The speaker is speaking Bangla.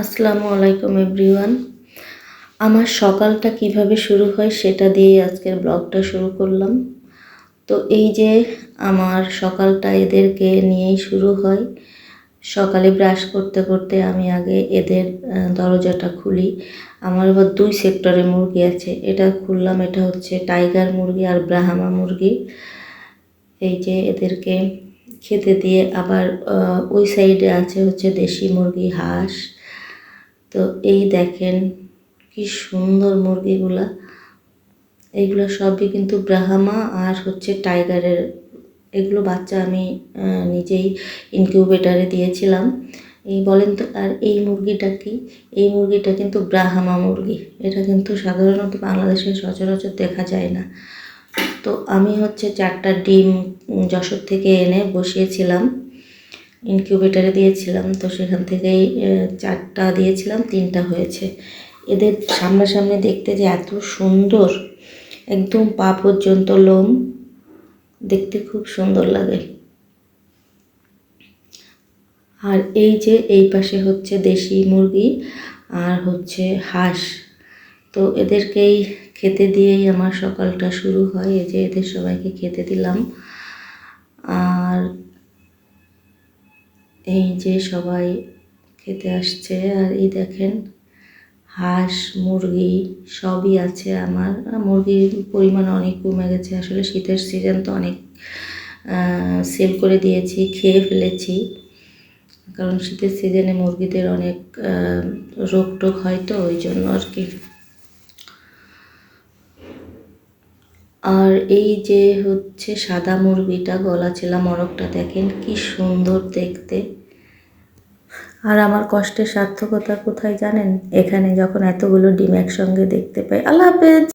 আসসালামু আলাইকুম, এভরিওয়ান। আমার সকালটা কীভাবে শুরু হয় সেটা দিয়েই আজকের ব্লগটা শুরু করলাম। তো এই যে আমার সকালটা এদেরকে নিয়েই শুরু হয়। সকালে ব্রাশ করতে করতে আমি আগে এদের দরজাটা খুলি। আমার আবার দুই সেক্টরে মুরগি আছে। এটা খুললাম, এটা হচ্ছে টাইগার মুরগি আর ব্রাহামা মুরগি। এই যে এদেরকে খেতে দিয়ে আবার ওই সাইডে আছে হচ্ছে দেশি মুরগি, হাঁস। তো এই দেখেন কি সুন্দর মুরগিগুলা। এইগুলো সবই কিন্তু ব্রাহ্মা আর হচ্ছে টাইগারের। এগুলো বাচ্চা আমি নিজেই ইনকিউবেটারে দিয়েছিলাম। এই বলেন তো, আর এই মুরগিটা কি? এই মুরগিটা কিন্তু ব্রাহ্মা মুরগি। এটা কিন্তু সাধারণত বাংলাদেশে সচরাচর দেখা যায় না। তো আমি হচ্ছে চারটা ডিম যশোর থেকে এনে বসিয়েছিলাম। ইনকিউবেটারে দিয়েছিলাম, তো সেখান থেকেই চারটা দিয়েছিলাম, তিনটা হয়েছে। এদের সামনাসামনি দেখতে যে এত সুন্দর, একদম পা পর্যন্ত লোম, দেখতে খুব সুন্দর লাগে। আর এই যে, এই পাশে হচ্ছে দেশি মুরগি, আর হচ্ছে হাঁস। তো এদেরকেই খেতে দিয়েই আমার সকালটা শুরু হয়, এই যে এদের সবাইকে খেতে দিলাম। আর এই যে সবাই খেতে আসছে, আর এই দেখেন হাঁস, মুরগি সবই আছে আমার। মুরগির পরিমাণ অনেক কমে গেছে। আসলে শীতের সিজন তো অনেক সেল করে দিয়েছি, খেয়ে ফেলেছি। কারণ শীতের সিজনে মুরগিদের অনেক রোগ টোগ হয় তো, ওই জন্য আর কি। আর এই যে হচ্ছে সাদা মুরগিটা, গলা ছেলা মরকটা দেখেন, কি সুন্দর দেখতে। আর আমার কষ্টের সার্থকতা কোথায় জানেন? এখানে যখন এতগুলো ডিম একসঙ্গে দেখতে পাই। আল্লাহ হাফেজ!